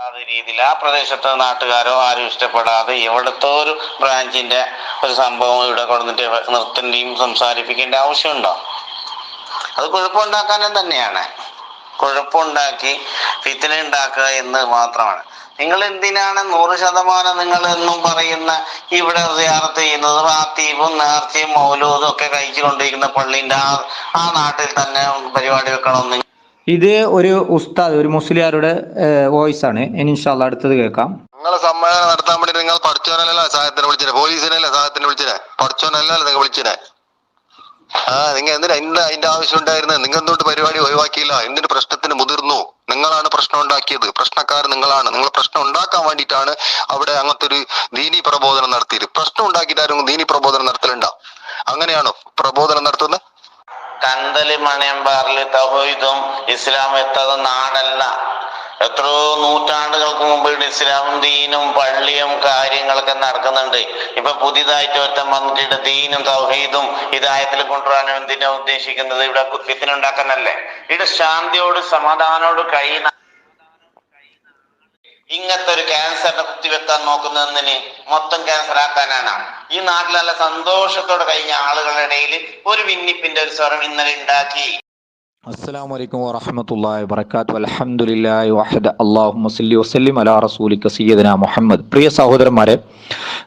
രീതിയിൽ ആ പ്രദേശത്തെ നാട്ടുകാരോ ആരും ഇഷ്ടപ്പെടാതെ എവിടത്തോ ഒരു ബ്രാഞ്ചിന്റെ ഒരു സംഭവം ഇവിടെ കൊണ്ടുവന്നിട്ട് നിർത്തേണ്ടിയും സംസാരിപ്പിക്കേണ്ട ആവശ്യമുണ്ടോ? അത് കുഴപ്പമുണ്ടാക്കാനും തന്നെയാണ്. കുഴപ്പമുണ്ടാക്കി ഫിത്തിന ഉണ്ടാക്കുക എന്ന് മാത്രമാണ്. നിങ്ങൾ എന്തിനാണ് നൂറ് ശതമാനം നിങ്ങൾ എന്നും പറയുന്ന ഇവിടെ സിയാറത്ത് ചെയ്യുന്നത് ആത്തീപും നേർച്ചയും മൗലവും ഒക്കെ കഴിച്ചു കൊണ്ടിരിക്കുന്ന പള്ളിന്റെ ആ ആ നാട്ടിൽ തന്നെ പരിപാടി വെക്കണമെന്ന് ഇത് ഒരു ഉസ്താദ് ഒരു മുസ്ലിയാരുടെ വോയിസ് ആണ് ഇനി ഇൻഷാല്ല അടുത്തത് കേൾക്കാം. നിങ്ങളെ സമ്മേളനം നടത്താൻ വേണ്ടി നിങ്ങൾ പഠിച്ചവനല്ല സഹായത്തിന് വിളിച്ചിനെ പോലീസിനല്ലേ സഹായത്തിന് വിളിച്ചിനെ പഠിച്ചവനല്ല നിങ്ങൾ വിളിച്ചിനെ ആ നിങ്ങൾ എന്തിനാ എന്താ അതിന്റെ ആവശ്യം ഉണ്ടായിരുന്നത്? നിങ്ങൾ എന്തുകൊണ്ട് പരിപാടി ഒഴിവാക്കിയില്ല? എന്തിന് പ്രശ്നത്തിന് മുതിർന്നു? നിങ്ങളാണ് പ്രശ്നം ഉണ്ടാക്കിയത്. പ്രശ്നക്കാർ നിങ്ങളാണ്. നിങ്ങൾ പ്രശ്നം ഉണ്ടാക്കാൻ വേണ്ടിയിട്ടാണ് അവിടെ അങ്ങനത്തെ ഒരു ദീനി പ്രബോധനം നടത്തിയത്. പ്രശ്നം ഉണ്ടാക്കിയിട്ടാരും ദീനി പ്രബോധനം നടത്തലുണ്ടോ? അങ്ങനെയാണോ പ്രബോധനം നടത്തുന്നത്? കന്തൽ മണിയമ്പാറിൽ തൗഹീദും ഇസ്ലാം എത്തത് നാടല്ല. എത്രയോ നൂറ്റാണ്ടുകൾക്ക് മുമ്പ് ഇസ്ലാം ദീനും പള്ളിയും കാര്യങ്ങളൊക്കെ നടക്കുന്നുണ്ട്. ഇപ്പൊ പുതിയതായിട്ട് ഒറ്റ വന്നിട്ട് ദീനും തൗഹീദും ഇതായത്തിൽ കൊണ്ടുവരാനും എന്തിനാ ഉദ്ദേശിക്കുന്നത്? ഇവിടെ കുത്തിനുണ്ടാക്കാനല്ലേ ഇവിടെ ശാന്തിയോട് സമാധാനോട് കഴിയുന്ന ഇങ്ങനത്തെ ഒരു ക്യാൻസറിനെ കുത്തിവെക്കാൻ നോക്കുന്നതിന് മൊത്തം ക്യാൻസർ ആക്കാനാണ്. ഈ നാട്ടിൽ നല്ല സന്തോഷത്തോടെ കഴിഞ്ഞ ആളുകളുടെ ഇടയിൽ ഒരു വിന്നിപ്പിന്റെ ഒരു സ്വരം ഇന്നലെ ഉണ്ടാക്കി. അസ്സലാമു അലൈക്കും വറഹ്മത്തുള്ളാഹി വബർക്കാത്തു അൽഹംദുലില്ലാഹി വഹദ. വസല്ലിം അലാ റസൂലിക സയ്യിദന മുഹമ്മദ്. പ്രിയ സഹോദരന്മാരെ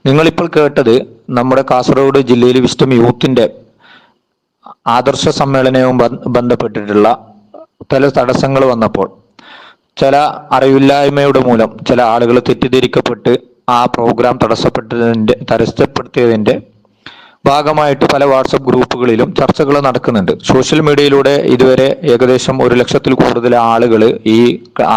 നിങ്ങളിപ്പോൾ കേട്ടത് നമ്മുടെ കാസർഗോഡ് ജില്ലയിൽ വിസ്റ്റം യൂത്തിന്റെ ആദർശ സമ്മേളനവും ബന്ധപ്പെട്ടിട്ടുള്ള പല തടസ്സങ്ങൾ വന്നപ്പോൾ ചില അറിവില്ലായ്മയുടെ മൂലം ചില ആളുകൾ തെറ്റിദ്ധരിക്കപ്പെട്ട് ആ പ്രോഗ്രാം തടസ്സപ്പെട്ടതിന്റെ തടസ്സപ്പെടുത്തിയതിന്റെ ഭാഗമായിട്ട് പല വാട്സപ്പ് ഗ്രൂപ്പുകളിലും ചർച്ചകൾ നടക്കുന്നുണ്ട്. സോഷ്യൽ മീഡിയയിലൂടെ ഇതുവരെ ഏകദേശം ഒരു ലക്ഷത്തിൽ കൂടുതൽ ആളുകൾ ഈ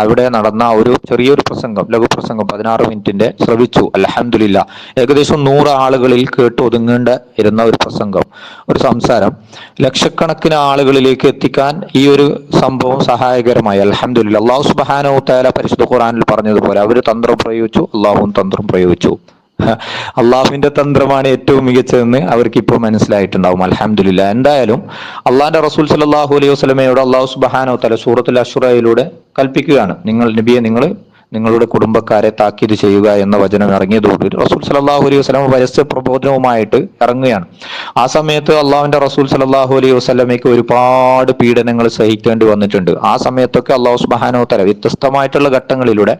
അവിടെ നടന്ന ഒരു ചെറിയൊരു പ്രസംഗം ലഘു പ്രസംഗം പതിനാറ് മിനിറ്റിന്റെ ശ്രവിച്ചു. അലഹമില്ല ഏകദേശം നൂറ് ആളുകളിൽ കേട്ട് ഒതുങ്ങേണ്ട ഇരുന്ന ഒരു പ്രസംഗം ഒരു സംസാരം. ലക്ഷക്കണക്കിന് ആളുകളിലേക്ക് എത്തിക്കാൻ ഈ ഒരു സംഭവം സഹായകരമായി. അലഹമില്ല അള്ളാഹു സുബാനോ തല പരിശുദ്ധ ഖുറാനിൽ പറഞ്ഞതുപോലെ അവർ തന്ത്രം പ്രയോഗിച്ചു അള്ളാഹുവും തന്ത്രം പ്രയോഗിച്ചു. അള്ളാഹുവിന്റെ തന്ത്രമാണ് ഏറ്റവും മികച്ചതെന്ന് അവർക്ക് ഇപ്പോൾ മനസ്സിലായിട്ടുണ്ടാവും. അലഹമില്ല എന്തായാലും അള്ളാഹിന്റെ റസൂൽ സലാഹു അലൈഹി വസ്ലമയോട് അള്ളാഹു സുബാനോ തല സൂറത്തുൽ അഷുറയിലൂടെ കൽപ്പിക്കുകയാണ്. നിങ്ങൾ നബിയെ നിങ്ങൾ നിങ്ങളുടെ കുടുംബക്കാരെ താക്കീത് ചെയ്യുക എന്ന വചനം ഇറങ്ങിയതോടുകൂടി റസൂൽ സലാഹു അലൈഹി വസ്ലം പരസ്യ പ്രബോധനവുമായിട്ട് ഇറങ്ങുകയാണ്. ആ സമയത്ത് അള്ളാഹുവിന്റെ റസൂൽ സലാഹു അലൈഹി വസ്ലമയ്ക്ക് ഒരുപാട് പീഡനങ്ങൾ സഹിക്കേണ്ടി വന്നിട്ടുണ്ട്. ആ സമയത്തൊക്കെ അള്ളാഹു സുബാനോ തല വ്യത്യസ്തമായിട്ടുള്ള ഘട്ടങ്ങളിലൂടെ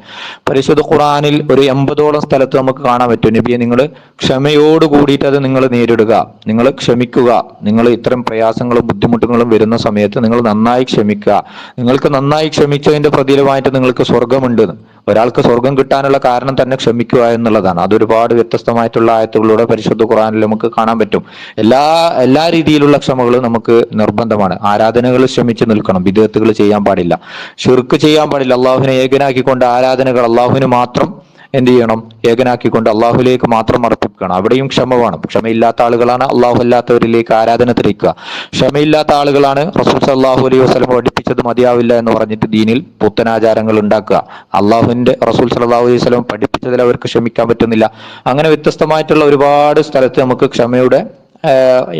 പരിശുദ്ധ ഖുറാനിൽ ഒരു എൺപതോളം സ്ഥലത്ത് നമുക്ക് കാണാൻ പറ്റും. നബിയെ നിങ്ങൾ ക്ഷമയോട് കൂടിയിട്ട് അത് നിങ്ങൾ നേരിടുക. നിങ്ങൾ ക്ഷമിക്കുക. നിങ്ങൾ ഇത്തരം പ്രയാസങ്ങളും ബുദ്ധിമുട്ടുകളും വരുന്ന സമയത്ത് നിങ്ങൾ നന്നായി ക്ഷമിക്കുക. നിങ്ങൾക്ക് നന്നായി ക്ഷമിച്ചതിന്റെ പ്രതിഫലമായിട്ട് നിങ്ങൾക്ക് സ്വർഗമുണ്ട് ഒരാൾക്ക് സ്വർഗം കിട്ടാനുള്ള കാരണം തന്നെ ക്ഷമിക്കുക എന്നുള്ളതാണ്. അതൊരുപാട് വ്യത്യസ്തമായിട്ടുള്ള ആയത്തുകളിലൂടെ പരിശുദ്ധ ഖുറാനിൽ നമുക്ക് കാണാൻ പറ്റും. എല്ലാ എല്ലാ രീതിയിലുള്ള ക്ഷമകളും നമുക്ക് നിർബന്ധമാണ്. ആരാധനകൾ ക്ഷമിച്ച് നിൽക്കണം. വിദേഹത്തുകൾ ചെയ്യാൻ പാടില്ല. ഷിർക്ക് ചെയ്യാൻ പാടില്ല. അള്ളാഹുവിനെ ഏകനാക്കിക്കൊണ്ട് ആരാധനകൾ അള്ളാഹുവിന് മാത്രം എന്ത് ചെയ്യണം? ഏകനാക്കിക്കൊണ്ട് അള്ളാഹുലേക്ക് മാത്രം അർപ്പിക്കണം അവിടെയും ക്ഷമ വേണം ക്ഷമയില്ലാത്ത ആളുകളാണ് അള്ളാഹു അല്ലാത്തവരിലേക്ക് ആരാധന തിരിക്കുക ക്ഷമയില്ലാത്ത ആളുകളാണ് റസൂൽ സല്ലാഹു അലൈഹി വസ്ലം പഠിപ്പിച്ചത് മതിയാവില്ല എന്ന് പറഞ്ഞിട്ട് ദീനിൽ പുത്തനാചാരങ്ങൾ ഉണ്ടാക്കുക. അള്ളാഹുവിന്റെ റസൂൽ സല്ലാഹു അലൈഹി വസ്ലം പഠിപ്പിച്ചതിൽ അവർക്ക് ക്ഷമിക്കാൻ പറ്റുന്നില്ല. അങ്ങനെ വ്യത്യസ്തമായിട്ടുള്ള ഒരുപാട് സ്ഥലത്ത് നമുക്ക് ക്ഷമയുടെ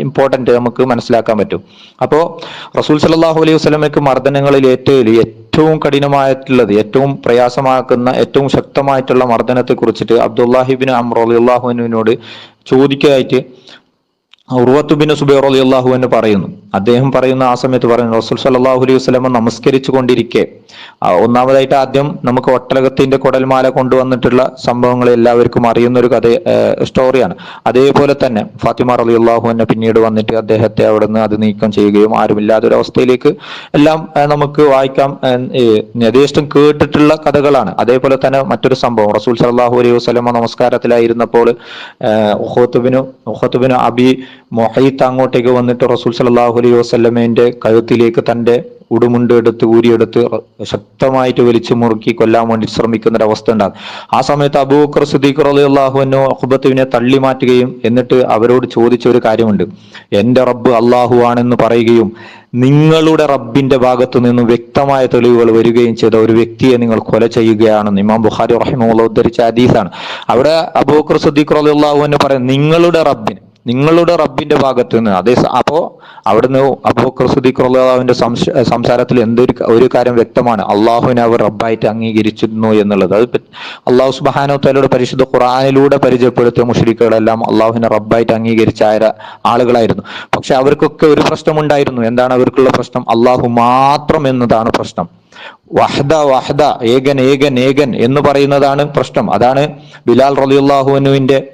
ഇമ്പോർട്ടന്റ് നമുക്ക് മനസ്സിലാക്കാൻ പറ്റും. അപ്പോൾ റസൂൽ സല്ലാഹു അലൈഹി വസ്ലമയ്ക്ക് മർദ്ദനങ്ങളിൽ ഏറ്റവും ഏറ്റവും കഠിനമായിട്ടുള്ളത് ഏറ്റവും പ്രയാസമാക്കുന്ന ഏറ്റവും ശക്തമായിട്ടുള്ള മർദ്ദനത്തെ കുറിച്ചിട്ട് അബ്ദുല്ലാഹിബിൻ അമ്ര അള്ളാഹുവിനോട് ചോദിക്കായിട്ട് ഉർവത്തുബിൻ സുബൈർ അലി അള്ളാഹു എന്ന് പറയുന്നു. അദ്ദേഹം പറയുന്ന ആ സമയത്ത് പറയുന്നു റസൂൽ സല്ലാഹു അലൈഹി വസ്ലമ നമസ്കരിച്ചു കൊണ്ടിരിക്കെ ഒന്നാമതായിട്ട് ആദ്യം നമുക്ക് ഒട്ടലകത്തിന്റെ കുടൽമാല കൊണ്ടുവന്നിട്ടുള്ള സംഭവങ്ങൾ എല്ലാവർക്കും അറിയുന്ന ഒരു കഥ സ്റ്റോറിയാണ് അതേപോലെ തന്നെ ഫാത്തിമ അലി അള്ളാഹു പിന്നീട് വന്നിട്ട് അദ്ദേഹത്തെ അവിടുന്ന് അത് നീക്കം ചെയ്യുകയും ആരുമില്ലാത്ത ഒരു അവസ്ഥയിലേക്ക് എല്ലാം നമുക്ക് വായിക്കാം യഥേഷ്ടം കേട്ടിട്ടുള്ള കഥകളാണ്. അതേപോലെ തന്നെ മറ്റൊരു സംഭവം റസൂൽ സല്ലാഹു അലൈഹി വസ്ലമ നമസ്കാരത്തിലായിരുന്നപ്പോൾ ഉഹത്തുബിനു ഉഹത്തുബിനു അബി മൊഹീത്ത് അങ്ങോട്ടേക്ക് വന്നിട്ട് റസൂൽ സല്ലാഹു അലൈഹി വസ്ലമേന്റെ കഴുത്തിലേക്ക് തന്റെ ഉടുമുണ്ട് എടുത്ത് ഊരിയെടുത്ത് ശക്തമായിട്ട് വലിച്ചു മുറുക്കി കൊല്ലാൻ വേണ്ടി ശ്രമിക്കുന്ന ഒരു അവസ്ഥ ഉണ്ടാകും. ആ സമയത്ത് അബൂബക്കർ സിദ്ദീഖ് അലി അള്ളാഹുവിനോ അഹുബത്തുവിനെ തള്ളി മാറ്റുകയും എന്നിട്ട് അവരോട് ചോദിച്ച ഒരു കാര്യമുണ്ട്. എന്റെ റബ്ബ് അള്ളാഹു ആണെന്ന് പറയുകയും നിങ്ങളുടെ റബ്ബിന്റെ ഭാഗത്തു നിന്നും വ്യക്തമായ തെളിവുകൾ വരികയും ചെയ്ത ഒരു വ്യക്തിയെ നിങ്ങൾ കൊല ചെയ്യുകയാണെന്ന് ഇമാം ബുഖാരി റഹിമുള്ള ഉദ്ധരിച്ച ഹദീസാണ്. അവിടെ അബൂബക്കർ സിദ്ദീഖ് അലി എന്ന് പറയും നിങ്ങളുടെ റബ്ബിന് നിങ്ങളുടെ റബ്ബിന്റെ ഭാഗത്ത് നിന്ന് അതേ അപ്പോ അവിടുന്ന് റളിയല്ലാഹുവിന്റെ സംശ- സംസാരത്തിൽ എന്തൊരു ഒരു കാര്യം വ്യക്തമാണ്. അള്ളാഹുവിനെ അവർ റബ്ബായിട്ട് അംഗീകരിച്ചിരുന്നു എന്നുള്ളത്. അത് അള്ളാഹു സുബാനോ തആലയുടെ പരിശുദ്ധ ഖുറാനിലൂടെ പരിചയപ്പെടുത്തിയ മുഷരിക്കുകളെല്ലാം അള്ളാഹുവിനെ റബ്ബായിട്ട് അംഗീകരിച്ച ആളുകളായിരുന്നു. പക്ഷെ അവർക്കൊക്കെ ഒരു പ്രശ്നമുണ്ടായിരുന്നു. എന്താണ് അവർക്കുള്ള പ്രശ്നം? അള്ളാഹു മാത്രം എന്നതാണ് പ്രശ്നം. വഹദ വഹദ ഏകൻ ഏകൻ ഏകൻ എന്ന് പറയുന്നതാണ് പ്രശ്നം. അതാണ് ബിലാൽ റലിയുല്ലാഹുവിനുവിന്റെ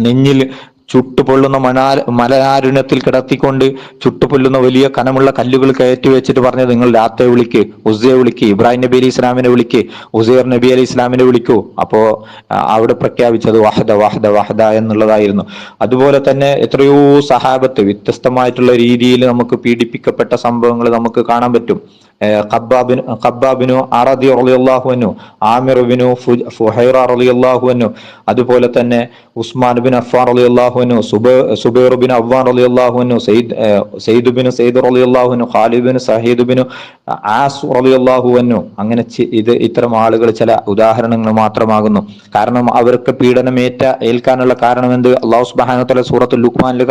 നെഞ്ഞിൽ ചുട്ടുപൊള്ളുന്ന മണാ മലനാരുണ്യത്തിൽ കിടത്തിക്കൊണ്ട് ചുട്ടുപൊല്ലുന്ന വലിയ കനമുള്ള കല്ലുകൾ കയറ്റി വെച്ചിട്ട് പറഞ്ഞത് നിങ്ങൾ രാത്രി വിളിക്ക് ഉസയെ വിളിക്ക് ഇബ്രാഹിം നബി അലി ഇസ്ലാമിനെ വിളിക്ക് ഉസൈർ നബി അലി ഇസ്ലാമിനെ വിളിക്കൂ. അപ്പോ അവിടെ പ്രഖ്യാപിച്ചത് വഹദ വഹദ വാഹദ എന്നുള്ളതായിരുന്നു. അതുപോലെ തന്നെ എത്രയോ സഹാബത്ത് വ്യത്യസ്തമായിട്ടുള്ള രീതിയിൽ നമുക്ക് പീഡിപ്പിക്കപ്പെട്ട സംഭവങ്ങൾ നമുക്ക് കാണാൻ പറ്റും. ഖബ്ബാബിന് ഖബ്ബാബിനു അറദി റളിയല്ലാഹുവിനു ആമിറുബിനു ഫുഹൈറ റളിയല്ലാഹുവിനു അതുപോലെ തന്നെ ഉസ്മാൻ ബിൻ അഫ്ഫാൻ റളിയല്ലാഹുവിനു സുബൈർ ബിൻ അഫ്വാൻ റളിയല്ലാഹുവിനു Sayyid Sayyid bin Sayyid റളിയല്ലാഹുവിനു Khalid bin Saheed bin As റളിയല്ലാഹുവിനു അങ്ങനെ ഇത് ഇത്തരം ആളുകൾ ചില ഉദാഹരണങ്ങൾ മാത്രമാകുന്നു. കാരണം അവർക്ക് പീഡനമേറ്റ ഏൽക്കാനുള്ള കാരണം എന്ത്? അള്ളാഹു വ സൂറത്ത് ലുക്മാനിൽ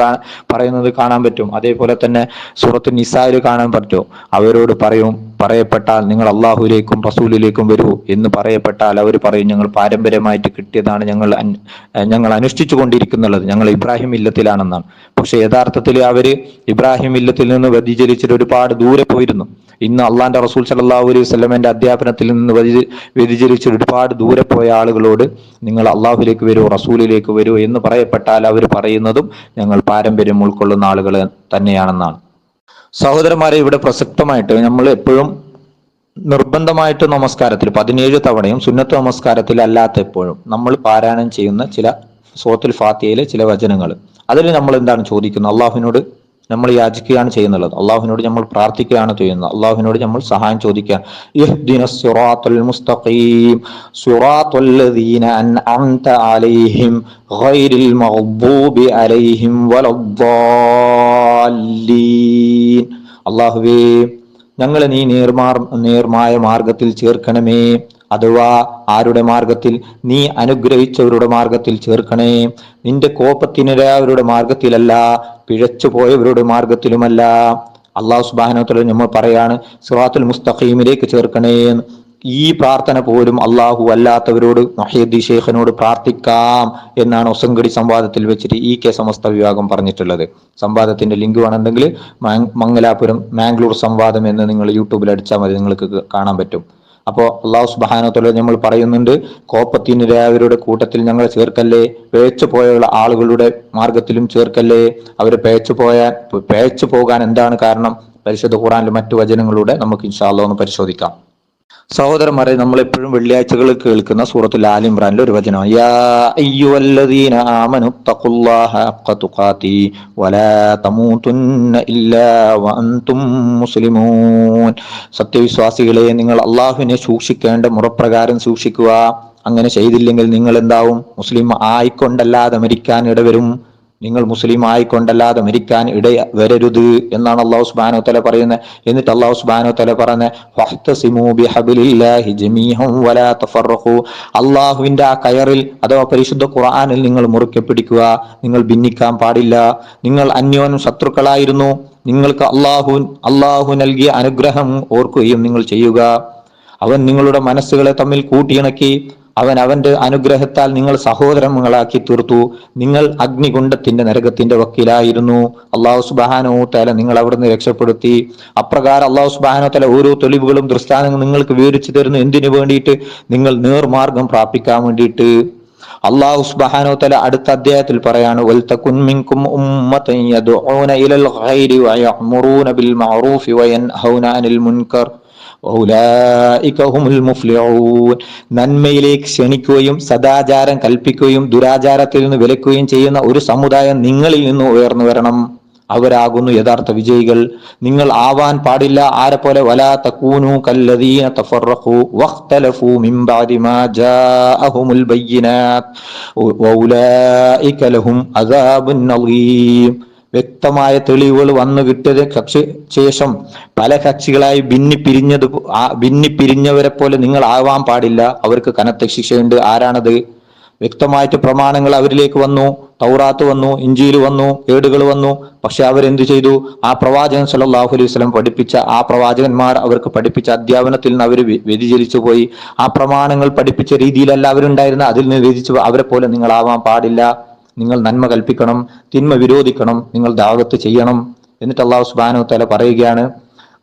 പറയുന്നത് കാണാൻ പറ്റും. അതേപോലെ തന്നെ സൂറത്ത് നിസായിൽ കാണാൻ പറ്റും. അവരോട് പറയും പറയപ്പെട്ടാൽ നിങ്ങൾ അള്ളാഹുലേക്കും റസൂലിലേക്കും വരൂ എന്ന് പറയപ്പെട്ടാൽ അവർ പറയും ഞങ്ങൾ പാരമ്പര്യമായിട്ട് കിട്ടിയതാണ് ഞങ്ങൾ ഞങ്ങൾ അനുഷ്ഠിച്ചു കൊണ്ടിരിക്കുന്നുള്ളത്. ഞങ്ങൾ ഇബ്രാഹിം ഇല്ലത്തിലാണെന്നാണ്. പക്ഷെ യഥാർത്ഥത്തിൽ അവർ ഇബ്രാഹിം ഇല്ലത്തിൽ നിന്ന് വ്യതിചരിച്ചിട്ട് ഒരുപാട് ദൂരെ പോയിരുന്നു. ഇന്ന് അള്ളാന്റെ റസൂൽ സല്ലല്ലാഹു അലൈഹി വസല്ലമയുടെ അധ്യാപനത്തിൽ നിന്ന് വ്യതി- വ്യതിചലിച്ച് ഒരുപാട് ദൂരെ പോയ ആളുകളോട് നിങ്ങൾ അള്ളാഹുലേക്ക് വരൂ റസൂലിലേക്ക് വരൂ എന്ന് പറയപ്പെട്ടാൽ അവർ പറയുന്നതും ഞങ്ങൾ പാരമ്പര്യം ഉൾക്കൊള്ളുന്ന ആളുകൾ തന്നെയാണെന്നാണ്. സഹോദരന്മാരെ ഇവിടെ പ്രസക്തമായിട്ട് നമ്മൾ എപ്പോഴും നിർബന്ധമായിട്ട് നമസ്കാരത്തിൽ പതിനേഴ് തവണയും സുന്നത്ത് നമസ്കാരത്തിൽ അല്ലാത്ത എപ്പോഴും നമ്മൾ പാരായണം ചെയ്യുന്ന ചില സോത്തുൽ ഫാത്തിയയിലെ ചില വചനങ്ങൾ. അതിൽ നമ്മൾ എന്താണ് ചോദിക്കുന്നത്? അള്ളാഹുവിനോട് നമ്മൾ യാചിക്കുകയാണ് ചെയ്യുന്നത് അള്ളാഹുവിനോട് നമ്മൾ പ്രാർത്ഥിക്കുകയാണ് ചെയ്യുന്നത്. അള്ളാഹുവിനോട് നമ്മൾ സഹായം വലദ്ദാല്ലീൻ. അള്ളാഹുവേ ഞങ്ങളെ നീ നേർമാർ നേർമായ മാർഗത്തിൽ ചേർക്കണമേ. അഥവാ ആരുടെ മാർഗത്തിൽ നീ അനുഗ്രഹിച്ചവരുടെ മാർഗത്തിൽ ചേർക്കണേ. നിന്റെ കോപത്തിനിരയായവരുടെ മാർഗത്തിലല്ല പിഴച്ചു പോയവരുടെ മാർഗത്തിലുമല്ല അള്ളാഹു സുബാനോത്തല നമ്മൾ പറയാണ് സിറാത്തുൽ മുസ്തഖീമിലേക്ക് ചേർക്കണേ. ഈ പ്രാർത്ഥന പോലും അള്ളാഹു അല്ലാത്തവരോട് മഹീദ് ഷെയ്ഖിനോട് പ്രാർത്ഥിക്കാം എന്നാണ് ഒസങ്കടി സംവാദത്തിൽ വെച്ചിട്ട് ഇ കെ സമസ്ത വിഭാഗം പറഞ്ഞിട്ടുള്ളത്. സംവാദത്തിന്റെ ലിങ്ക് വേണമെങ്കിൽ മംഗലാപുരം മാംഗ്ലൂർ സംവാദം എന്ന് നിങ്ങൾ യൂട്യൂബിൽ അടിച്ചാൽ മതി നിങ്ങൾക്ക് കാണാൻ പറ്റും. അപ്പോൾ അള്ളാഹു സുബാനത്തോടെ നമ്മൾ പറയുന്നുണ്ട് കോപ്പത്തിനിരയായവരുടെ കൂട്ടത്തിൽ ഞങ്ങൾ ചേർക്കല്ലേ? പേച്ചു പോയ ആളുകളുടെ മാർഗത്തിലും ചേർക്കല്ലേ? അവർ പേച്ചു പോയാൽ പേച്ചു പോകാൻ എന്താണ് കാരണം? പരിശുദ്ധ ഖുറാനിലെ മറ്റു വചനങ്ങളുടെ നമുക്ക് ഇൻഷാല്ല ഒന്ന് പരിശോധിക്കാം. സഹോദരന്മാരെ നമ്മൾ എപ്പോഴും വെള്ളിയാഴ്ചകളിൽ കേൾക്കുന്ന സൂറത്തുൽ ആൽ ഇമ്രാനിലെ ഒരു വചനം യാ മുസ്ലിമൂൻ. സത്യവിശ്വാസികളെ നിങ്ങൾ അള്ളാഹുവിനെ സൂക്ഷിക്കേണ്ട മുറപ്രകാരം സൂക്ഷിക്കുക. അങ്ങനെ ചെയ്തില്ലെങ്കിൽ നിങ്ങൾ എന്താവും? മുസ്ലിം ആയിക്കൊണ്ടല്ലാതെ മരിക്കാൻ ഇടവരും. നിങ്ങൾ മുസ്ലിം ആയിക്കൊണ്ടല്ലാതെ മരിക്കാൻ ഇട വരരുത് എന്നാണ് അള്ളാഹു സുബാനോ തല പറയുന്നത്. എന്നിട്ട് അള്ളാഹു സുബാനോ തല പറയുന്നത് അള്ളാഹുവിന്റെ ആ കയറിൽ അഥവാ പരിശുദ്ധ ഖുർആനിൽ നിങ്ങൾ മുറുക്കെ പിടിക്കുക. നിങ്ങൾ ഭിന്നിക്കാൻ പാടില്ല. നിങ്ങൾ അന്യോനും ശത്രുക്കളായിരുന്നു. നിങ്ങൾക്ക് അള്ളാഹു അള്ളാഹു നൽകിയ അനുഗ്രഹം ഓർക്കുകയും നിങ്ങൾ ചെയ്യുക. അവൻ നിങ്ങളുടെ മനസ്സുകളെ തമ്മിൽ കൂട്ടിയിണക്കി. അവൻ അവന്റെ അനുഗ്രഹത്താൽ നിങ്ങൾ സഹോദരങ്ങളാക്കി തീർത്തു. നിങ്ങൾ അഗ്നികുണ്ഡത്തിന്റെ നരകത്തിന്റെ വക്കീലായിരുന്നു. അള്ളാഹു സുബാനോ തല നിങ്ങൾ അവിടുന്ന് രക്ഷപ്പെടുത്തി. അപ്രകാരം അള്ളാഹു സുബാനോ തല ഓരോ തെളിവുകളും ദൃഷ്ടാനങ്ങൾ നിങ്ങൾക്ക് വിവരിച്ചു തരുന്നു. എന്തിനു വേണ്ടിയിട്ട്? നിങ്ങൾ നേർമാർഗം പ്രാപിക്കാൻ വേണ്ടിയിട്ട്. അള്ളാഹു സുബ്ഹാനഹു തആല അടുത്ത അധ്യായത്തിൽ പറയാണ് ഉമ്മത്തൻ നന്മയിലേക്ക് ക്ഷണിക്കുകയും സദാചാരം കൽപ്പിക്കുകയും ദുരാചാരത്തിൽ നിന്ന് വിലക്കുകയും ചെയ്യുന്ന ഒരു സമുദായം നിങ്ങളിൽ നിന്ന് ഉയർന്നു വരണം. അവരാകുന്നു യഥാർത്ഥ വിജയികൾ. നിങ്ങൾ ആവാൻ പാടില്ല ആരെ പോലെ. വലാ വ്യക്തമായ തെളിവുകൾ വന്നു കിട്ടിയത് കക്ഷി ശേഷം പല കക്ഷികളായി ഭിന്നിപ്പിരിഞ്ഞത് ഭിന്നിപ്പിരിഞ്ഞവരെ പോലെ നിങ്ങൾ ആവാൻ പാടില്ല. അവർക്ക് കനത്ത ശിക്ഷയുണ്ട്. ആരാണത്? വ്യക്തമായിട്ട് പ്രമാണങ്ങൾ അവരിലേക്ക് വന്നു. തൗറാത്ത് വന്നു. ഇഞ്ചിയിൽ വന്നു. ഏടുകൾ വന്നു. പക്ഷെ അവരെന്തു ചെയ്തു? ആ പ്രവാചകൻ സല്ലല്ലാഹു അലൈഹി സ്വലം പഠിപ്പിച്ച ആ പ്രവാചകന്മാർ അവർക്ക് പഠിപ്പിച്ച അധ്യാപനത്തിൽ നിന്ന് അവർ വ്യതിചരിച്ചു പോയി. ആ പ്രമാണങ്ങൾ പഠിപ്പിച്ച രീതിയിലല്ല അവരുണ്ടായിരുന്ന അതിൽ നിന്ന് വ്യതിച്ചു അവരെ പോലെ നിങ്ങളാവാൻ പാടില്ല. നിങ്ങൾ നന്മ കൽപ്പിക്കണം തിന്മ വിരോധിക്കണം നിങ്ങൾ ദാവത്ത് ചെയ്യണം എന്നിട്ട് അള്ളാഹു സുബാനു തല പറയുകയാണ്.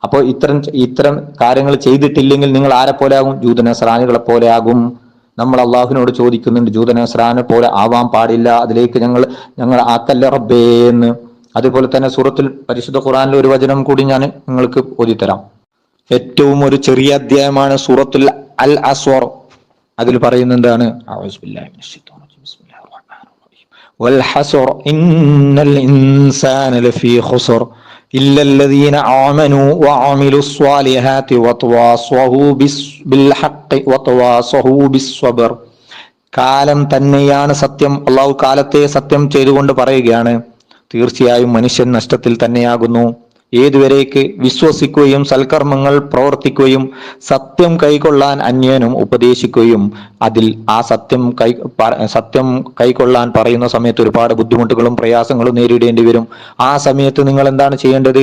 അപ്പോൾ ഇത്തരം ഇത്തരം കാര്യങ്ങൾ ചെയ്തിട്ടില്ലെങ്കിൽ നിങ്ങൾ ആരെ പോലെ ആകും? ജൂതനസ്രാനികളെ പോലെ ആകും. നമ്മൾ അള്ളാഹുവിനോട് ചോദിക്കുന്നുണ്ട് ജൂതനസ്രാനെ പോലെ ആവാൻ പാടില്ല അതിലേക്ക് ഞങ്ങൾ ഞങ്ങൾ ആക്കല്ല റബ്ബേ എന്ന്. അതുപോലെ തന്നെ സൂറത്തിൽ പരിശുദ്ധ ഖുറാനിലെ ഒരു വചനം കൂടി ഞാൻ നിങ്ങൾക്ക് ഓതിത്തരാം. ഏറ്റവും ഒരു ചെറിയ അധ്യായമാണ് സൂറത്തുൽ അൽ അസ്വർ. അതിൽ പറയുന്നത് എന്താണ്? والحسر إن الإنسان لفي خسر إلا الذين آمنوا وعملوا الصالحات وتواصوا بس- بالحق وتواصوا بالصبر കാലം തന്നെയാണ് സത്യം അള്ളാഹു കാലത്തെ സത്യം ചെയ്തുകൊണ്ട് പറയുകയാണ് തീർച്ചയായും മനുഷ്യൻ നഷ്ടത്തിൽ തന്നെയാകുന്നു ഏതുവരേക്ക് വിശ്വസിക്കുകയും സൽക്കർമ്മങ്ങൾ പ്രവർത്തിക്കുകയും സത്യം കൈക്കൊള്ളാൻ അന്യനും ഉപദേശിക്കുകയും അതിൽ ആ സത്യം കൈ സത്യം കൈക്കൊള്ളാൻ പറയുന്ന സമയത്ത് ഒരുപാട് ബുദ്ധിമുട്ടുകളും പ്രയാസങ്ങളും നേരിടേണ്ടി വരും. ആ സമയത്ത് നിങ്ങൾ എന്താണ് ചെയ്യേണ്ടത്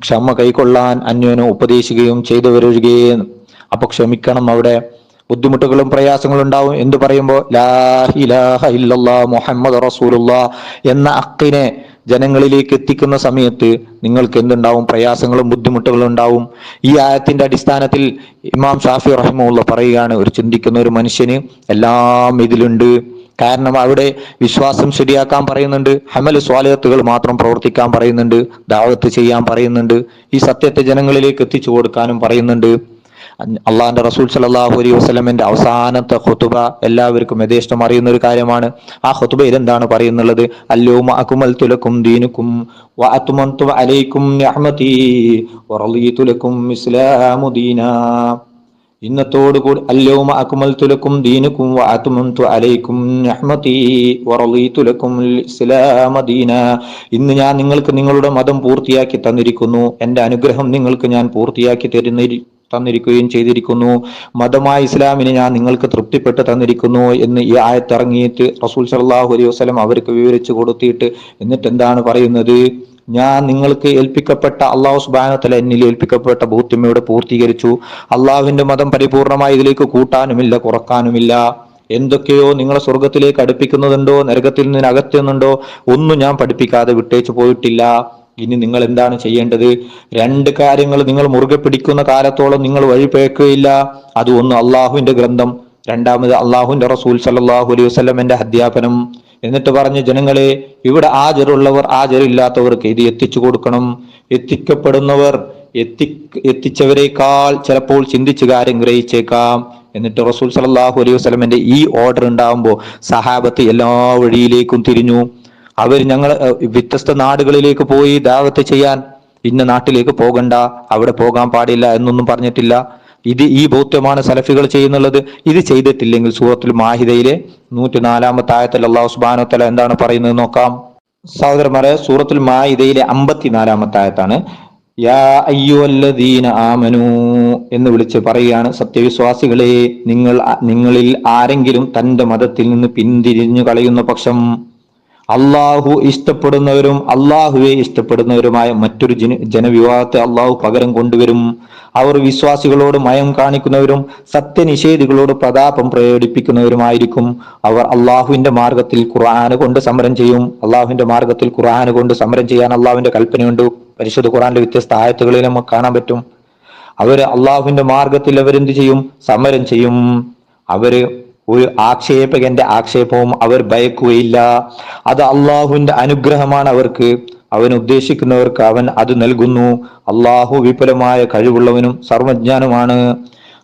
ക്ഷമ കൈക്കൊള്ളാൻ അന്യനും ഉപദേശിക്കുകയും ചെയ്തു വരുകയും അപ്പൊ ക്ഷമിക്കണം അവിടെ. ബുദ്ധിമുട്ടുകളും പ്രയാസങ്ങളും ഉണ്ടാവും. എന്ന് പറയുമ്പോൾ? ലാ ഇലാഹ ഇല്ലല്ലാ മുഹമ്മദ് റസൂലുള്ള എന്ന അക്കിനെ ജനങ്ങളിലേക്ക് എത്തിക്കുന്ന സമയത്ത് നിങ്ങൾക്ക് എന്തുണ്ടാവും? പ്രയാസങ്ങളും ബുദ്ധിമുട്ടുകളും ഉണ്ടാവും. ഈ ആയത്തിന്റെ അടിസ്ഥാനത്തിൽ ഇമാം ഷാഫി റഹിമുള്ള പറയുകയാണ് ഒരു ചിന്തിക്കുന്ന ഒരു മനുഷ്യന് എല്ലാം ഇതിലുണ്ട്. കാരണം അവിടെ വിശ്വാസം ശരിയാക്കാൻ പറയുന്നുണ്ട് ഹമൽ സ്വാലത്തുകൾ മാത്രം പ്രവർത്തിക്കാൻ പറയുന്നുണ്ട് ദാവത്ത് ചെയ്യാൻ പറയുന്നുണ്ട് ഈ സത്യത്തെ ജനങ്ങളിലേക്ക് എത്തിച്ചു കൊടുക്കാനും പറയുന്നുണ്ട്. അള്ളാഹിന്റെ റസൂൽ സലാഹു അലൈഹി വസ്ലമിന്റെ അവസാനത്തെ ഖുതുബ എല്ലാവർക്കും യഥേഷ്ടം അറിയുന്ന ഒരു കാര്യമാണ്. ആ ഖുതുബയിൽ എന്താണ് പറയുന്നുള്ളത്? അല്ലോമ അക്കുമൽ തുലക്കും ദീനുക്കും അലൈക്കും ഇന്നത്തോടു കൂടി അല്ലോമ അകുമൽതു തുലക്കും ദീനുക്കും വഅത്മംതു അലൈക്കും നിഅമതി വറളിതു ലക്കും ഇസ്ലാമ ദീനാ. ഇന്ന് ഞാൻ നിങ്ങൾക്ക് നിങ്ങളുടെ മതം പൂർത്തിയാക്കി തന്നിരിക്കുന്നു. എന്റെ അനുഗ്രഹം നിങ്ങൾക്ക് ഞാൻ പൂർത്തിയാക്കി തരുന്നിരി തന്നിരിക്കുകയും ചെയ്തിരിക്കുന്നു. മതമായ ഇസ്ലാമിനെ ഞാൻ നിങ്ങൾക്ക് തൃപ്തിപ്പെട്ട് തന്നിരിക്കുന്നു എന്ന് ഈ ആയത്തിറങ്ങിയിട്ട് റസൂൽ സല്ലാഹു അലൈഹി വസ്ലം അവർക്ക് വിവരിച്ചു കൊടുത്തിട്ട് എന്നിട്ട് എന്താണ് പറയുന്നത്? ഞാൻ നിങ്ങൾക്ക് ഏൽപ്പിക്കപ്പെട്ട അള്ളാഹു സുബാനത്തല എന്നിൽ ഏൽപ്പിക്കപ്പെട്ട ബോധ്യമയോടെ പൂർത്തീകരിച്ചു. അള്ളാഹുവിന്റെ മതം പരിപൂർണമായി ഇതിലേക്ക് കൂട്ടാനുമില്ല കുറക്കാനുമില്ല. എന്തൊക്കെയോ നിങ്ങളെ സ്വർഗത്തിലേക്ക് അടുപ്പിക്കുന്നതുണ്ടോ നരകത്തിൽ നിന്ന് അകറ്റുന്നുണ്ടോ ഒന്നും ഞാൻ പഠിപ്പിക്കാതെ വിട്ടേച്ചു പോയിട്ടില്ല. ഇനി നിങ്ങൾ എന്താണ് ചെയ്യേണ്ടത്? രണ്ട് കാര്യങ്ങൾ നിങ്ങൾ മുറുകെ പിടിക്കുന്ന കാലത്തോളം നിങ്ങൾ വഴിപേക്കുകയില്ല അത് ഒന്ന് അള്ളാഹുവിന്റെ ഗ്രന്ഥം രണ്ടാമത് അള്ളാഹുവിന്റെ റസൂൽ സല്ലല്ലാഹു അലൈഹി വസ്ലമിന്റെ അധ്യാപനം. എന്നിട്ട് പറഞ്ഞ ജനങ്ങളെ ഇവിടെ ആചരുള്ളവർ ആചരില്ലാത്തവർക്ക് ഇത് എത്തിച്ചു കൊടുക്കണം. എത്തിക്കപ്പെടുന്നവർ എത്തി എത്തിച്ചവരെക്കാൾ ചിലപ്പോൾ ചിന്തിച്ച് കാര്യം ഗ്രഹിച്ചേക്കാം. എന്നിട്ട് റസൂൽ സല്ലല്ലാഹു അലൈഹി വസ്ലമിന്റെ ഈ ഓർഡർ ഉണ്ടാകുമ്പോൾ സഹാബത്ത് എല്ലാ വഴിയിലേക്കും തിരിഞ്ഞു. അവർ ഞങ്ങൾ വ്യത്യസ്ത നാടുകളിലേക്ക് പോയി ദാവത്ത് ചെയ്യാൻ ഇന്ന നാട്ടിലേക്ക് പോകണ്ട അവിടെ പോകാൻ പാടില്ല എന്നൊന്നും പറഞ്ഞിട്ടില്ല. ഇത് ഈ ബോധ്യമാണ് സലഫികൾ ചെയ്യുന്നുള്ളത്. ഇത് ചെയ്തിട്ടില്ലെങ്കിൽ സൂറത്തുൽ മാഹിദയിലെ നൂറ്റിനാലാമത്തെ ആയത്തിൽ അള്ളാഹു സുബാനോ തല എന്താണ് പറയുന്നത് നോക്കാം. സഹോദരന്മാരെ സൂറത്തുൽ മാഹിദയിലെ അമ്പത്തിനാലാമത്തെ ആയത്താണ്. യാ അയ്യുവല്ലദീന ആമനു എന്ന് വിളിച്ച് പറയുകയാണ് സത്യവിശ്വാസികളെ. നിങ്ങൾ നിങ്ങളിൽ ആരെങ്കിലും തന്റെ മതത്തിൽ നിന്ന് പിന്തിരിഞ്ഞു കളയുന്ന പക്ഷം അള്ളാഹു ഇഷ്ടപ്പെടുന്നവരും അള്ളാഹുവെ ഇഷ്ടപ്പെടുന്നവരുമായ മറ്റൊരു ജന ജനവിവാഹത്തെ അള്ളാഹു പകരം കൊണ്ടുവരും. അവർ വിശ്വാസികളോട് മയം കാണിക്കുന്നവരും സത്യനിഷേധികളോട് പ്രതാപം പ്രകടിപ്പിക്കുന്നവരുമായിരിക്കും. അവർ അള്ളാഹുവിന്റെ മാർഗത്തിൽ ഖുർആാന് കൊണ്ട് സമരം ചെയ്യും. അള്ളാഹുവിന്റെ മാർഗത്തിൽ ഖുർആാന് കൊണ്ട് സമരം ചെയ്യാൻ അള്ളാഹുവിന്റെ കൽപ്പനയുണ്ട്. പരിശുദ്ധ ഖുറാന്റെ വ്യത്യസ്ത ആയത്തുകളിൽ നമുക്ക് കാണാൻ പറ്റും. അവർ അള്ളാഹുവിന്റെ മാർഗത്തിൽ അവരെന്ത് ചെയ്യും? സമരം ചെയ്യും. അവർ ഒരു ആക്ഷേപകന്റെ ആക്ഷേപവും അവർ ഭയക്കുകയില്ല. അത് അള്ളാഹുവിന്റെ അനുഗ്രഹമാണ് അവർക്ക്. അവൻ ഉദ്ദേശിക്കുന്നവർക്ക് അവൻ അത് നൽകുന്നു. അള്ളാഹു വിപുലമായ കഴിവുള്ളവനും സർവജ്ഞാനുമാണ്.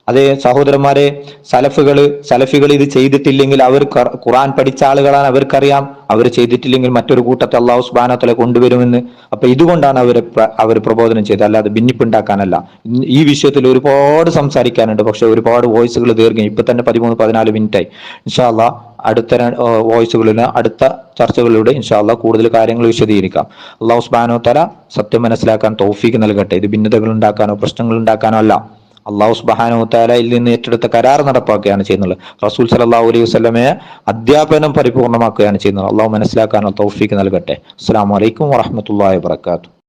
അതേ സഹോദരന്മാരെ സലഫുകൾ സലഫികൾ ഇത് ചെയ്തിട്ടില്ലെങ്കിൽ അവർ ഖുറാൻ പഠിച്ച ആളുകളാണ് അവർക്കറിയാം. അവർ ചെയ്തിട്ടില്ലെങ്കിൽ മറ്റൊരു കൂട്ടത്തെ അള്ളാഹു സുബാനത്തല കൊണ്ടുവരുമെന്ന്. അപ്പൊ ഇതുകൊണ്ടാണ് അവർ അവർ പ്രബോധനം ചെയ്തത്. അല്ലാതെ ഭിന്നിപ്പുണ്ടാക്കാനല്ല. ഈ വിഷയത്തിൽ ഒരുപാട് സംസാരിക്കാനുണ്ട്. പക്ഷെ ഒരുപാട് വോയിസുകൾ ദീർഘം ഇപ്പൊ തന്നെ പതിമൂന്ന് പതിനാല് മിനിറ്റ് ആയി ഇൻഷാല്ല അടുത്ത വോയിസുകളിൽ അടുത്ത ചർച്ചകളിലൂടെ ഇൻഷാല്ല കൂടുതൽ കാര്യങ്ങൾ വിശദീകരിക്കാം. അള്ളാഹു സുബാനോ തല സത്യം മനസ്സിലാക്കാൻ തോഫീക്ക് നൽകട്ടെ. ഇത് ഭിന്നതകൾ ഉണ്ടാക്കാനോ പ്രശ്നങ്ങൾ ഉണ്ടാക്കാനോ അല്ല. അള്ളാഹു സുബാനു താലയിൽ നിന്ന് ഏറ്റെടുത്ത കരാർ നടപ്പാക്കുകയാണ് ചെയ്യുന്നത്. റസൂൽ സലാഹു അലൈഹി വസ്ലമയെ അധ്യാപനം പരിപൂർണമാക്കുകയാണ് ചെയ്യുന്നത്. അള്ളാഹു മനസ്സിലാക്കാനുള്ള തൗഫീക്ക് നൽകട്ടെ. അസ്സാം വലൈക്കും വാഹമത്തല്ലാ വാത്തു